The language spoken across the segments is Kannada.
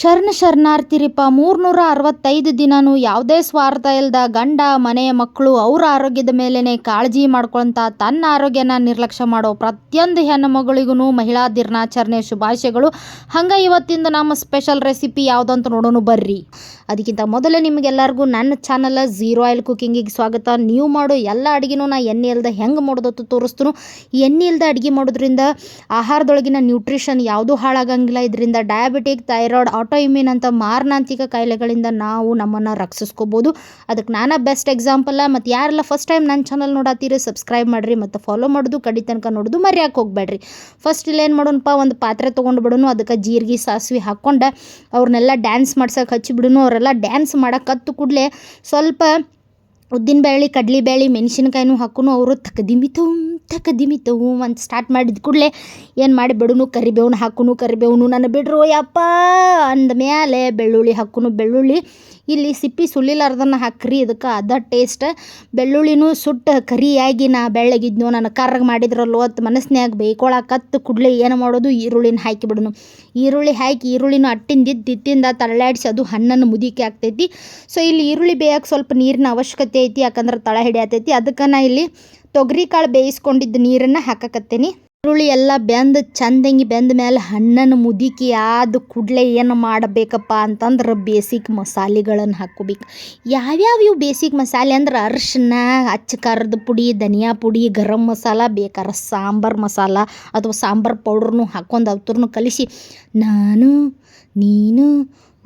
ಶರಣ ಶರಣಾರ್ಥಿರಿಪ್ಪ ಮೂರ್ನೂರ ಅರವತ್ತೈದು ದಿನನೂ ಯಾವುದೇ ಸ್ವಾರ್ಥ ಇಲ್ಲದ ಗಂಡ ಮನೆಯ ಮಕ್ಕಳು ಅವ್ರ ಆರೋಗ್ಯದ ಮೇಲೇ ಕಾಳಜಿ ಮಾಡ್ಕೊಳ್ತಾ ತನ್ನ ಆರೋಗ್ಯನ ನಿರ್ಲಕ್ಷ್ಯ ಮಾಡೋ ಪ್ರತಿಯೊಂದು ಹೆಣ್ಣು ಮಗಳಿಗೂ ಮಹಿಳಾ ದಿನಾಚರಣೆ ಶುಭಾಶಯಗಳು. ಹಂಗೆ ಇವತ್ತಿಂದ ನಮ್ಮ ಸ್ಪೆಷಲ್ ರೆಸಿಪಿ ಯಾವುದಂತ ನೋಡೋಣ ಬರ್ರಿ. ಅದಕ್ಕಿಂತ ಮೊದಲೇ ನಿಮಗೆಲ್ಲರಿಗೂ ನನ್ನ ಚಾನಲ್ ಝೀರೋ ಆಯಿಲ್ ಕುಕಿಂಗಿಗೆ ಸ್ವಾಗತ. ನೀವು ಮಾಡೋ ಎಲ್ಲ ಅಡುಗೆನೂ ನಾ ಎಣ್ಣೆ ಇಲ್ಲದೆ ಹೆಂಗೆ ಮಾಡೋದತ್ತು ತೋರಿಸ್ತು ಎಣ್ಣೆ ಇಲ್ಲದೆ ಅಡುಗೆ ಮಾಡೋದ್ರಿಂದ ಆಹಾರದೊಳಗಿನ ನ್ಯೂಟ್ರಿಷನ್ ಯಾವುದೂ ಹಾಳಾಗಂಗಿಲ್ಲ. ಇದರಿಂದ ಡಯಾಬಿಟಿಕ್ ಥೈರಾಯ್ಡ್ ಆಟೋ ಇಮ್ಯೂನ್ ಅಂತ ಮಾರಣಾಂತಿಕ ಕಾಯಿಲೆಗಳಿಂದ ನಾವು ನಮ್ಮನ್ನು ರಕ್ಷಿಸ್ಕೋಬೋದು. ಅದಕ್ಕೆ ನಾನು ಬೆಸ್ಟ್ ಎಕ್ಸಾಂಪಲ್ಲ ಮತ್ತು ಯಾರೆಲ್ಲ ಫಸ್ಟ್ ಟೈಮ್ ನನ್ನ ಚಾನಲ್ ನೋಡತ್ತೀರಿ ಸಬ್ಸ್ಕ್ರೈಬ್ ಮಾಡಿರಿ ಮತ್ತು ಫಾಲೋ ಮಾಡೋದು ಕಡಿ ತನಕ ನೋಡೋದು ಮರ್ಯಾಕೆ ಹೋಗ್ಬೇಡ್ರಿ. ಫಸ್ಟ್ ಇಲ್ಲೇನು ಮಾಡೋಣಪ್ಪ, ಒಂದು ಪಾತ್ರೆ ತೊಗೊಂಡು ಬಿಡೋನು ಅದಕ್ಕೆ ಜೀರಿಗೆ, ಸಾಸಿವೆ ಹಾಕ್ಕೊಂಡು ಅವ್ರನ್ನೆಲ್ಲ ಡ್ಯಾನ್ಸ್ ಮಾಡ್ಸೋಕೆ ಹಚ್ಚಿಬಿಡೋನು ಅವರೆಲ್ಲ ಡ್ಯಾನ್ಸ್ ಮಾಡಕ್ಕೆ ಹತ್ತು ಕೂಡಲೇ ಸ್ವಲ್ಪ ಉದ್ದಿನ ಬೇಳೆ ಕಡ್ಲಿ ಬೇಳೆ ಮೆಣಸಿನ್ಕಾಯಿನೂ ಹಾಕುನು ಅವರು ತಕದಿಮಿತು ತಕದಿಮಿತು ಅಂತ ಸ್ಟಾರ್ಟ್ ಮಾಡಿದ ಕೂಡಲೇ ಏನು ಮಾಡಿ ಬಿಡುನು ಕರಿಬೇವನ್ನ ಹಾಕುನು, ಕರಿಬೇವನು, ನನ್ನ ಬಿಡ್ರೋ ಯಪ್ಪ ಅಂದ ಮೇಲೆ ಬೆಳ್ಳುಳ್ಳಿ ಹಾಕುನು. ಬೆಳ್ಳುಳ್ಳಿ ಇಲ್ಲಿ ಸಿಪ್ಪಿ ಸುಲಿಲಾರ್ದನ್ನ ಹಾಕ್ರಿ, ಇದಕ್ಕೆ ಅದ ಟೇಸ್ಟ್ ಬೆಳ್ಳುಳ್ಳಿನೂ ಸುಟ್ಟು ಕರಿಯಾಗಿ ನಾ ಬೆಳ್ಳಗಿದ್ನೋ ನಾನು ಕರ್ರಗೆ ಮಾಡಿದ್ರಲ್ಲೋ ಅಂತ ಮನಸ್ನ್ಯಾಗ ಬೇಯ್ಕೊಳಕತ್ತು ಕೂಡಲೇ ಏನು ಮಾಡೋದು? ಈರುಳ್ಳಿನ ಹಾಕಿಬಿಡೋನು ಈರುಳ್ಳಿ ಹಾಕಿ ಈರುಳ್ಳಿನೂ ಅಟ್ಟಿಂದಿದ್ದು ಇತ್ತಿಂದ ತಳ್ಳಾಡಿಸಿ ಅದು ಹಣ್ಣನ್ನು ಮುದಿಕೆ ಆಗ್ತೈತಿ ಸೊ ಇಲ್ಲಿ ಈರುಳ್ಳಿ ಬೇಯಕ್ಕೆ ಸ್ವಲ್ಪ ನೀರಿನ ಅವಶ್ಯಕತೆ ಐತಿ, ಯಾಕಂದ್ರೆ ತಳ ಹಿಡಿಯತೈತಿ. ಅದಕ್ಕೆ ನಾ ಇಲ್ಲಿ ತೊಗರಿ ಕಾಳು ಬೇಯಿಸ್ಕೊಂಡಿದ್ದ ನೀರನ್ನು ಹಾಕಕತ್ತೇನಿ. ಈರುಳ್ಳಿ ಎಲ್ಲ ಬೆಂದು ಚಂದಂಗಿ ಬೆಂದ ಮೇಲೆ ಹಣ್ಣನ್ನು ಮುದುಕಿ ಆದ ಕೂಡಲೇ ಏನು ಮಾಡಬೇಕಪ್ಪ ಅಂತಂದ್ರೆ ಬೇಸಿಕ್ ಮಸಾಲೆಗಳನ್ನು ಹಾಕೋಬೇಕು ಯಾವ್ಯಾವ ಇವು ಬೇಸಿಕ್ ಮಸಾಲೆ ಅಂದ್ರೆ ಅರಿಶಿನ, ಅಚ್ಚ ಖಾರದ ಪುಡಿ, ಧನಿಯಾ ಪುಡಿ, ಗರಂ ಮಸಾಲ ಬೇಕಾರ ಸಾಂಬಾರು ಮಸಾಲ ಅಥವಾ ಸಾಂಬಾರು ಪೌಡ್ರನ್ನು ಹಾಕೊಂಡು ಅವ್ರನ್ನು ಕಲಿಸಿ, ನಾನು, ನೀನು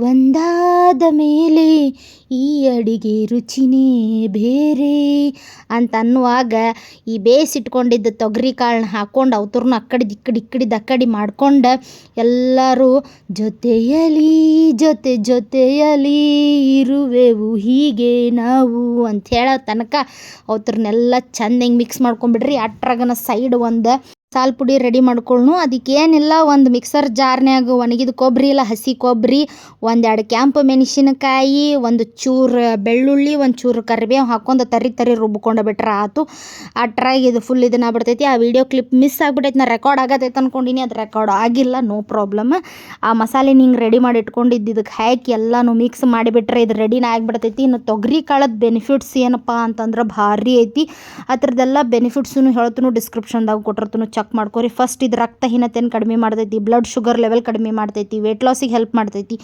ಒಂದಾದ ಮೇಲೆ ಈ ಅಡಿಗೆ ರುಚಿನೇ ಬೇರೆ ಅಂತ ಅನ್ನುವಾಗ ಈ ಬೇಯಿಸಿಟ್ಕೊಂಡಿದ್ದ ತೊಗರಿ ಕಾಳನ್ನ ಹಾಕ್ಕೊಂಡು ಅವ್ತರ್ನ ಅಕ್ಕಡಿ ಇಕ್ಕಡಿ ಇಕ್ಕಡಿದ ಅಕ್ಕಡಿ ಮಾಡ್ಕೊಂಡು ಎಲ್ಲರೂ ಜೊತೆಯಲಿ, ಜೊತೆ ಜೊತೆಯಲಿ ಇರುವೆವು ಹೀಗೆ ನಾವು ಅಂತ ಹೇಳೋ ತನಕ ಅವತ್ರನ್ನೆಲ್ಲ ಚಂದ ಹಿಂಗೆ ಮಿಕ್ಸ್ ಮಾಡ್ಕೊಂಬಿಡ್ರಿ. ಅಟ್ರಾಗನ ಸೈಡ್ ಒಂದು ಸಾಲ್ ಪುಡಿ ರೆಡಿ ಮಾಡ್ಕೊಳ್ಳು ಅದಕ್ಕೇನಿಲ್ಲ, ಒಂದು ಮಿಕ್ಸರ್ ಜಾರ್ನ್ಯಾಗ ಒಣಗಿದ ಕೊಬ್ಬರಿ ಇಲ್ಲ ಹಸಿ ಕೊಬ್ಬರಿ ಒಂದೆರಡು ಕೆಂಪು ಮೆಣಸಿನಕಾಯಿ, ಒಂದು ಚೂರು ಬೆಳ್ಳುಳ್ಳಿ, ಒಂದು ಚೂರು ಕರಿಬೇವು ಹಾಕೊಂಡು ತರಿ ತರಿ ರುಬ್ಕೊಂಡು ಬಿಟ್ರೆ ಆತು. ಅಟ್ರಾಗಿ ಇದು ಫುಲ್ ಇದನ್ನ ಬಿಡ್ತೈತಿ. ಆ ವಿಡಿಯೋ ಕ್ಲಿಪ್ ಮಿಸ್ ಆಗಿಬಿಟ್ಟೈತಿ ನಾ ರೆಕಾರ್ಡ್ ಆಗತೈತೆ ಅಂದ್ಕೊಂಡಿನಿ ಅದು ರೆಕಾರ್ಡ್ ಆಗಿಲ್ಲ ನೋ ಪ್ರಾಬ್ಲಮ್ ಆ ಮಸಾಲೆ ನಿಂಗೆ ರೆಡಿ ಮಾಡಿ ಇಟ್ಕೊಂಡಿದ್ದು ಇದಕ್ಕೆ ಹಾಕಿ ಎಲ್ಲನೂ ಮಿಕ್ಸ್ ಮಾಡಿಬಿಟ್ರೆ ಇದು ರೆಡಿನ ಆಗಿಬಿಡ್ತೈತಿ. ಇನ್ನು ತೊಗರಿ ಕಾಳದ ಬೆನಿಫಿಟ್ಸ್ ಏನಪ್ಪ ಅಂತಂದ್ರೆ ಭಾರಿ ಐತಿ. ಅದ್ರದ್ದೆಲ್ಲ ಬೆನಿಫಿಟ್ಸೂ ಹೇಳ್ತು ಡಿಸ್ಕ್ರಿಪ್ಷನ್ದಾಗ ಕೊಟ್ಟಿರ್ತೀನಿ. ಚೆಕ್ ಮಾಡ್ಕೊರಿ. ಫಸ್ಟ್ ಇದು ರಕ್ತಹೀನತೆಯನ್ನು ಕಡಿಮೆ ಮಾಡ್ತೈತಿ ಬ್ಲಡ್ ಶುಗರ್ ಲೆವೆಲ್ ಕಡಿಮೆ ಮಾಡ್ತೈತಿ ವೆಯ್ಟ್ ಲಾಸಿಗೆ ಹೆಲ್ಪ್ ಮಾಡ್ತೈತಿ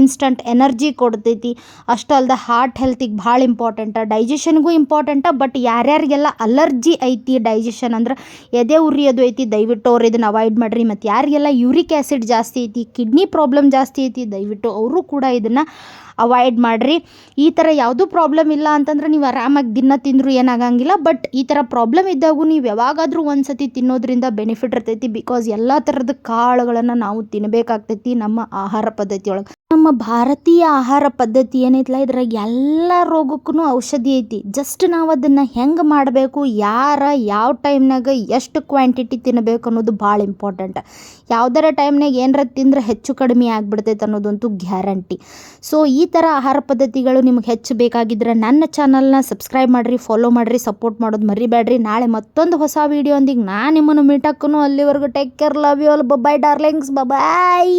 ಇನ್ಸ್ಟಂಟ್ ಎನರ್ಜಿ ಕೊಡ್ತೈತಿ. ಅಷ್ಟು ಅಲ್ಲದೆ ಹಾರ್ಟ್ ಹೆಲ್ತಿಗೆ ಭಾಳ ಇಂಪಾರ್ಟೆಂಟ ಡೈಜೆಷನ್ಗೂ ಇಂಪಾರ್ಟೆಂಟ ಬಟ್ ಯಾರ್ಯಾರಿಗೆಲ್ಲ ಅಲರ್ಜಿ ಐತಿ ಡೈಜೆಷನ್ ಅಂದ್ರೆ ಎದೆ ಉರಿಯೋದು ಐತಿ, ದಯವಿಟ್ಟು ಅವ್ರು ಇದನ್ನು ಅವಾಯ್ಡ್ ಮಾಡಿರಿ. ಮತ್ತು ಯಾರಿಗೆಲ್ಲ ಯೂರಿಕ್ ಆ್ಯಸಿಡ್ ಜಾಸ್ತಿ ಐತಿ ಕಿಡ್ನಿ ಪ್ರಾಬ್ಲಮ್ ಜಾಸ್ತಿ ಐತಿ, ದಯವಿಟ್ಟು ಅವರು ಕೂಡ ಇದನ್ನು ಅವಾಯ್ಡ್ ಮಾಡಿರಿ. ಈ ಥರ ಯಾವುದೂ ಪ್ರಾಬ್ಲಮ್ ಇಲ್ಲ ಅಂತಂದ್ರೆ ನೀವು ಆರಾಮಾಗಿ ದಿನ ತಿಂದರೂ ಏನಾಗಂಗಿಲ್ಲ. ಬಟ್ ಈ ಥರ ಪ್ರಾಬ್ಲಮ್ ಇದ್ದಾಗೂ ನೀವು ಯಾವಾಗಾದರೂ ಒಂದು ಸತಿ ತಿನ್ನೋದ್ರಿಂದ ಬೆನಿಫಿಟ್ ಇರ್ತೈತಿ. ಬಿಕಾಸ್ ಎಲ್ಲ ಥರದ ಕಾಳುಗಳನ್ನು ನಾವು ತಿನ್ನಬೇಕಾಗ್ತೈತಿ ನಮ್ಮ ಆಹಾರ ಪದ್ಧತಿ ಒಳಗೆ ನಮ್ಮ ಭಾರತೀಯ ಆಹಾರ ಪದ್ಧತಿ ಏನೈತಲ್ಲ ಇದ್ರಾಗ ಎಲ್ಲ ರೋಗಕ್ಕೂ ಔಷಧಿ ಐತಿ. ಜಸ್ಟ್ ನಾವು ಅದನ್ನು ಹೆಂಗೆ ಮಾಡಬೇಕು, ಯಾರ, ಯಾವ ಟೈಮ್ನಾಗ ಎಷ್ಟು ಕ್ವಾಂಟಿಟಿ ತಿನ್ನಬೇಕು ಅನ್ನೋದು ಭಾಳ ಇಂಪಾರ್ಟೆಂಟ್. ಯಾವ್ದಾರ ಟೈಮ್ನಾಗ ಏನರ ತಿಂದ್ರೆ ಹೆಚ್ಚು ಕಡಿಮೆ ಆಗಿಬಿಡ್ತೈತೆ ಅನ್ನೋದಂತೂ ಗ್ಯಾರಂಟಿ. ಸೊ, ಈ ಥರ ಆಹಾರ ಪದ್ಧತಿಗಳು ನಿಮ್ಗೆ ಹೆಚ್ಚು ಬೇಕಾಗಿದ್ರೆ ನನ್ನ ಚಾನಲ್ನ ಸಬ್ಸ್ಕ್ರೈಬ್ ಮಾಡಿರಿ, ಫಾಲೋ ಮಾಡಿರಿ, ಸಪೋರ್ಟ್ ಮಾಡೋದು ಮರಿಬೇಡ್ರಿ ನಾಳೆ ಮತ್ತೊಂದು ಹೊಸ ವೀಡಿಯೋ ಅಂದಿಗೆ ನಾನು ನಿಮ್ಮನ್ನು ಮೀಟಾಕೂ ಅಲ್ಲಿವರೆಗೂ take care, love you all bye darlings bye-bye